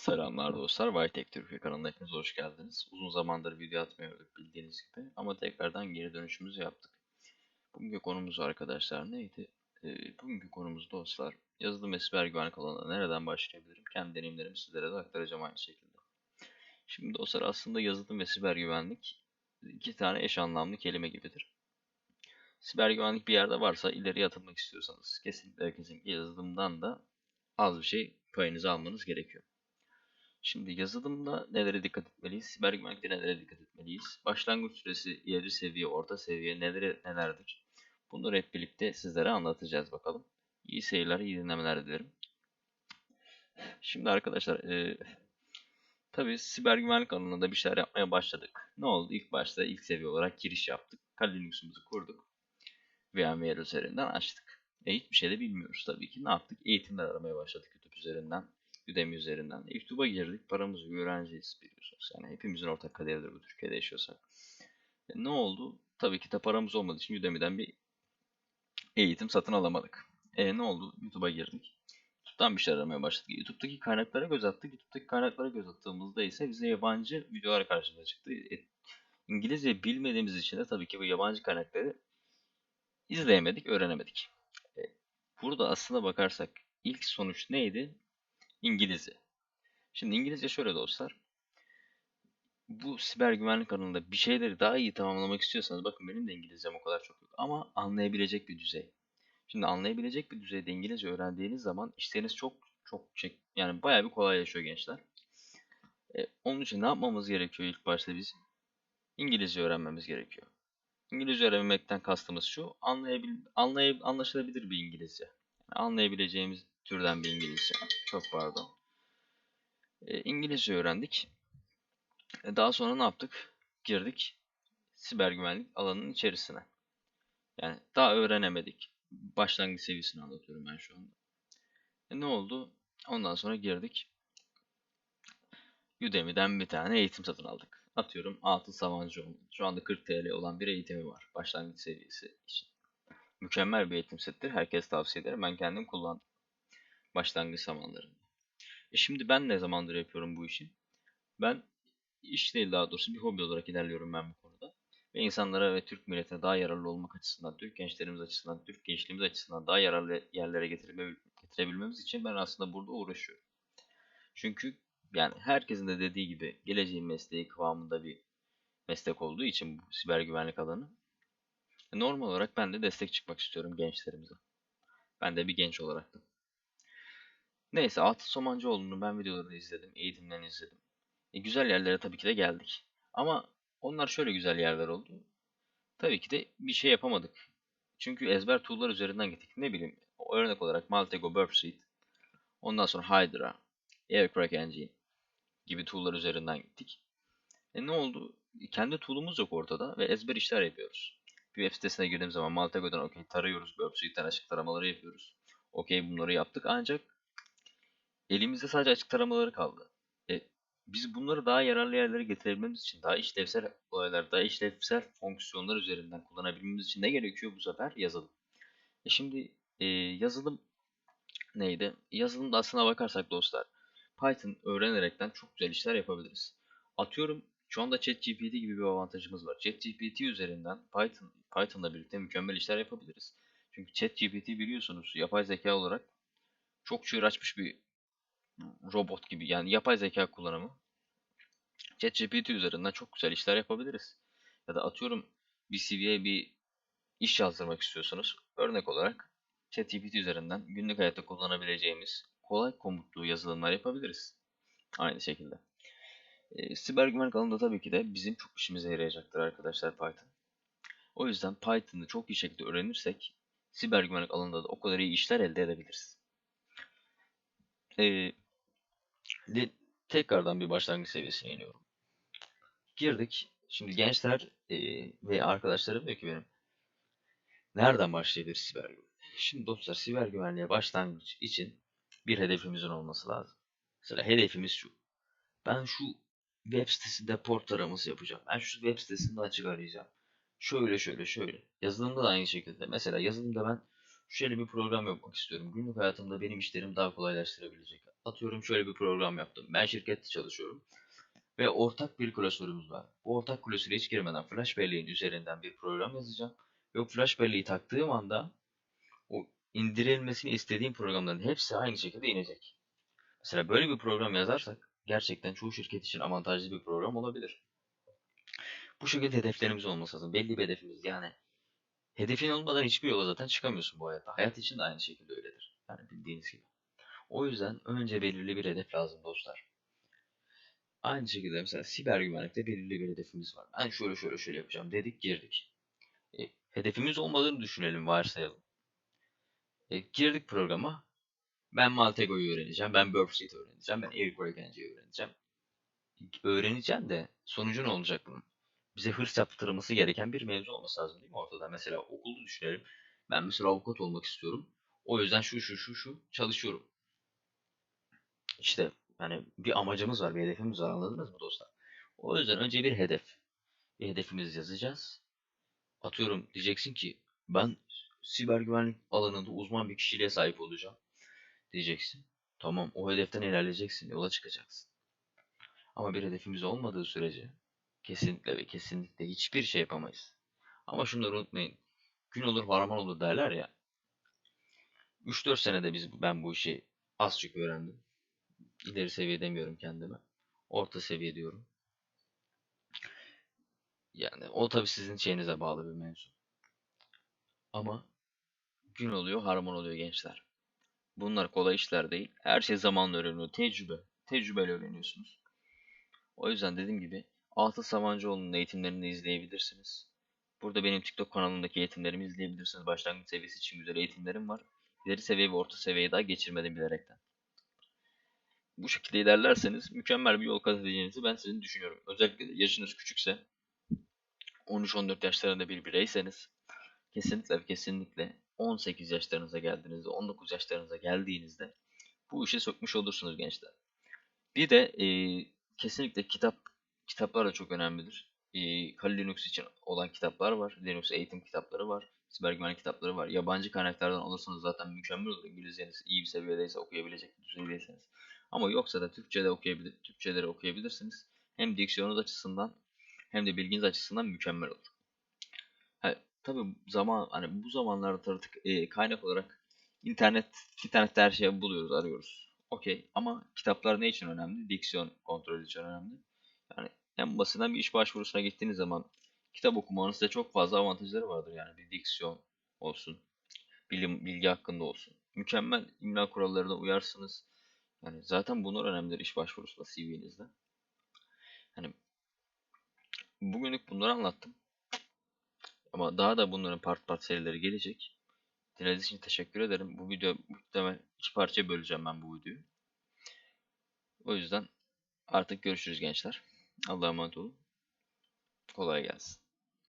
Selamlar dostlar. Whitech Türkiye kanalına hepiniz hoş geldiniz. Uzun zamandır video atmıyorduk bildiğiniz gibi ama tekrardan geri dönüşümüzü yaptık. Bugünkü konumuz arkadaşlar neydi? Ee, bugünkü konumuz dostlar yazılım ve siber güvenlik alanına nereden başlayabilirim? Kendi deneyimlerimi sizlere de aktaracağım aynı şekilde. Şimdi dostlar aslında yazılım ve siber güvenlik iki tane eş anlamlı kelime gibidir. Siber güvenlik bir yerde varsa ileriye atılmak istiyorsanız kesinlikle kesinlikle yazılımdan da az bir şey payınızı almanız gerekiyor. Şimdi yazılımda nelere dikkat etmeliyiz? Siber güvenlikte nelere dikkat etmeliyiz? Başlangıç süresi, ileri seviye, orta seviye nelere nelerdir? Bunları hep birlikte sizlere anlatacağız bakalım. İyi seyirler, iyi dinlemeler dilerim. Şimdi arkadaşlar, e, tabii siber güvenlik alanında bir şeyler yapmaya başladık. Ne oldu? İlk başta ilk seviye olarak giriş yaptık. Kali Linux'umuzu kurduk. VMware üzerinden açtık. E, hiçbir şey de bilmiyoruz tabii ki. Ne yaptık? Eğitimler aramaya başladık YouTube üzerinden. Udemy üzerinden. YouTube'a girdik. Paramızı öğrenciyiz biliyorsunuz. Yani hepimizin ortak kaderidir bu Türkiye'de yaşıyorsak. E, ne oldu? Tabii ki de paramız olmadığı için Udemy'den bir eğitim satın alamadık. E ne oldu? YouTube'a girdik. YouTube'dan bir şey aramaya başladık. YouTube'daki kaynaklara göz attık. YouTube'daki kaynaklara göz attığımızda ise bize yabancı videolar karşımıza çıktı. E, İngilizce bilmediğimiz için de tabii ki bu yabancı kaynakları izleyemedik, öğrenemedik. E, burada aslına bakarsak ilk sonuç neydi? İngilizce. Şimdi İngilizce şöyle dostlar. Bu siber güvenlik alanında bir şeyleri daha iyi tamamlamak istiyorsanız bakın benim de İngilizcem o kadar çok yok ama anlayabilecek bir düzey. Şimdi anlayabilecek bir düzeyde İngilizce öğrendiğiniz zaman işleriniz çok çok şey, yani bayağı bir kolaylaşıyor gençler. E, onun için ne yapmamız gerekiyor ilk başta biz? İngilizce öğrenmemiz gerekiyor. İngilizce öğrenmekten kastımız şu, anlayabil, anlayab, anlaşılabilir bir İngilizce. Yani anlayabileceğimiz türden bir İngilizce. Çok pardon. E, İngilizce öğrendik. E, daha sonra ne yaptık? Girdik siber güvenlik alanının içerisine. Yani daha öğrenemedik. Başlangıç seviyesini anlatıyorum ben şu anda. E, ne oldu? Ondan sonra girdik. Udemy'den bir tane eğitim satın aldık. Atıyorum 6 Savancıoğlu. Şu anda 40 TL olan bir eğitimi var. Başlangıç seviyesi için. Mükemmel bir eğitim settir. Herkes tavsiye ederim. Ben kendim kullandım başlangıç zamanlarında. E şimdi ben ne zamandır yapıyorum bu işi? Ben iş değil daha doğrusu bir hobi olarak ilerliyorum ben bu konuda. Ve insanlara ve Türk milletine daha yararlı olmak açısından, Türk gençlerimiz açısından, Türk gençliğimiz açısından daha yararlı yerlere getirebilmemiz için ben aslında burada uğraşıyorum. Çünkü yani herkesin de dediği gibi geleceğin mesleği kıvamında bir meslek olduğu için bu siber güvenlik alanı. E, normal olarak ben de destek çıkmak istiyorum gençlerimize. Ben de bir genç olarak. Neyse Atıl Somancıoğlu'nun ben videolarını izledim, eğitimlerini izledim. E, güzel yerlere tabii ki de geldik. Ama onlar şöyle güzel yerler oldu. Tabii ki de bir şey yapamadık. Çünkü ezber tool'lar üzerinden gittik. Ne bileyim örnek olarak Maltego Burp ondan sonra Hydra, Aircrack Engine gibi tool'lar üzerinden gittik. E ne oldu? Kendi tool'umuz yok ortada ve ezber işler yapıyoruz. Bir web sitesine girdiğim zaman Maltego'dan okey tarıyoruz, Burp açık taramaları yapıyoruz. Okey bunları yaptık ancak Elimizde sadece açık taramaları kaldı. E, biz bunları daha yararlı yerlere getirebilmemiz için, daha işlevsel olaylar, daha işlevsel fonksiyonlar üzerinden kullanabilmemiz için ne gerekiyor bu sefer? Yazılım. E şimdi e, yazılım neydi? Yazılımda aslına bakarsak dostlar, Python öğrenerekten çok güzel işler yapabiliriz. Atıyorum şu anda ChatGPT gibi bir avantajımız var. ChatGPT üzerinden Python Python'la birlikte mükemmel işler yapabiliriz. Çünkü ChatGPT biliyorsunuz yapay zeka olarak çok çığır açmış bir robot gibi yani yapay zeka kullanımı ChatGPT üzerinden çok güzel işler yapabiliriz. Ya da atıyorum bir CV'ye bir iş yazdırmak istiyorsanız örnek olarak ChatGPT üzerinden günlük hayatta kullanabileceğimiz kolay komutlu yazılımlar yapabiliriz. Aynı şekilde. E, siber güvenlik alanında tabii ki de bizim çok işimize yarayacaktır arkadaşlar Python. O yüzden Python'ı çok iyi şekilde öğrenirsek siber güvenlik alanında da o kadar iyi işler elde edebiliriz. E, tekrardan bir başlangıç seviyesine iniyorum. Girdik. Şimdi gençler e, ve arkadaşlarım diyor ki benim nereden başlayabilir siber güvenlik? Şimdi dostlar siber güvenliğe başlangıç için bir hedefimizin olması lazım. Mesela hedefimiz şu. Ben şu web sitesinde port taraması yapacağım. Ben şu web sitesinde açık arayacağım. Şöyle şöyle şöyle. Yazılımda da aynı şekilde. Mesela yazılımda ben şöyle bir program yapmak istiyorum. Günlük hayatımda benim işlerimi daha kolaylaştırabilecek Atıyorum şöyle bir program yaptım. Ben şirkette çalışıyorum. Ve ortak bir klasörümüz var. Bu ortak klasöre hiç girmeden flash belleğin üzerinden bir program yazacağım. Ve flash belleği taktığım anda o indirilmesini istediğim programların hepsi aynı şekilde inecek. Mesela böyle bir program yazarsak gerçekten çoğu şirket için avantajlı bir program olabilir. Bu şekilde hedeflerimiz olması lazım. Belli bir hedefimiz yani. Hedefin olmadan hiçbir yola zaten çıkamıyorsun bu hayatta. Hayat için de aynı şekilde öyledir. Yani bildiğiniz gibi. O yüzden önce belirli bir hedef lazım dostlar. Aynı şekilde mesela siber güvenlikte belirli bir hedefimiz var. Ben şöyle şöyle şöyle yapacağım dedik girdik. E, hedefimiz olmadığını düşünelim varsayalım. E, girdik programa. Ben Maltego'yu öğreneceğim. Ben Burpseed öğreneceğim. Ben Airquake Engine'i öğreneceğim. Öğreneceğim de sonucu ne olacak bunun? Bize hırs yaptırılması gereken bir mevzu olması lazım değil mi ortada? Mesela okulu düşünelim. Ben mesela avukat olmak istiyorum. O yüzden şu şu şu şu çalışıyorum. İşte yani bir amacımız var, bir hedefimiz var anladınız mı dostlar? O yüzden önce bir hedef. Bir hedefimizi yazacağız. Atıyorum diyeceksin ki ben siber güvenlik alanında uzman bir kişiliğe sahip olacağım diyeceksin. Tamam o hedeften ilerleyeceksin, yola çıkacaksın. Ama bir hedefimiz olmadığı sürece kesinlikle ve kesinlikle hiçbir şey yapamayız. Ama şunları unutmayın. Gün olur harman olur derler ya. 3-4 senede biz ben bu işi az çok öğrendim. İleri seviye demiyorum kendime. Orta seviye diyorum. Yani o tabi sizin şeyinize bağlı bir mevzu. Ama gün oluyor, harman oluyor gençler. Bunlar kolay işler değil. Her şey zamanla öğreniyor. Tecrübe. Tecrübeyle öğreniyorsunuz. O yüzden dediğim gibi Altı Savancıoğlu'nun eğitimlerini de izleyebilirsiniz. Burada benim TikTok kanalımdaki eğitimlerimi izleyebilirsiniz. Başlangıç seviyesi için güzel eğitimlerim var. İleri seviye ve orta seviyeyi daha geçirmedim bilerekten. Bu şekilde ilerlerseniz mükemmel bir yol kat edeceğinizi ben sizin düşünüyorum. Özellikle yaşınız küçükse 13-14 yaşlarında bir bireyseniz kesinlikle kesinlikle 18 yaşlarınıza geldiğinizde, 19 yaşlarınıza geldiğinizde bu işe sokmuş olursunuz gençler. Bir de e, kesinlikle kitap kitaplar da çok önemlidir. E, Kali Linux için olan kitaplar var. Linux eğitim kitapları var. Siber güvenlik kitapları var. Yabancı kaynaklardan alırsanız zaten mükemmel olur. İngilizceniz iyi bir seviyedeyse okuyabilecek bir düzeydeyseniz. Ama yoksa da Türkçe'de okuyabilir, Türkçeleri okuyabilirsiniz. Hem diksiyonunuz açısından hem de bilginiz açısından mükemmel olur. Ha, tabii zaman hani bu zamanlarda artık e, kaynak olarak internet internette her şeyi buluyoruz, arıyoruz. Okey ama kitaplar ne için önemli? Diksiyon kontrolü için önemli. Yani en basitinden bir iş başvurusuna gittiğiniz zaman kitap okumanın size çok fazla avantajları vardır. Yani bir diksiyon olsun, bilim, bilgi hakkında olsun. Mükemmel imla kurallarına uyarsınız. Yani zaten bunlar önemlidir iş başvurusunda CV'nizde. Hani bugünlük bunları anlattım. Ama daha da bunların part part serileri gelecek. Dinlediğiniz için teşekkür ederim. Bu video muhtemelen iki parçaya böleceğim ben bu videoyu. O yüzden artık görüşürüz gençler. Allah'a emanet olun. Kolay gelsin.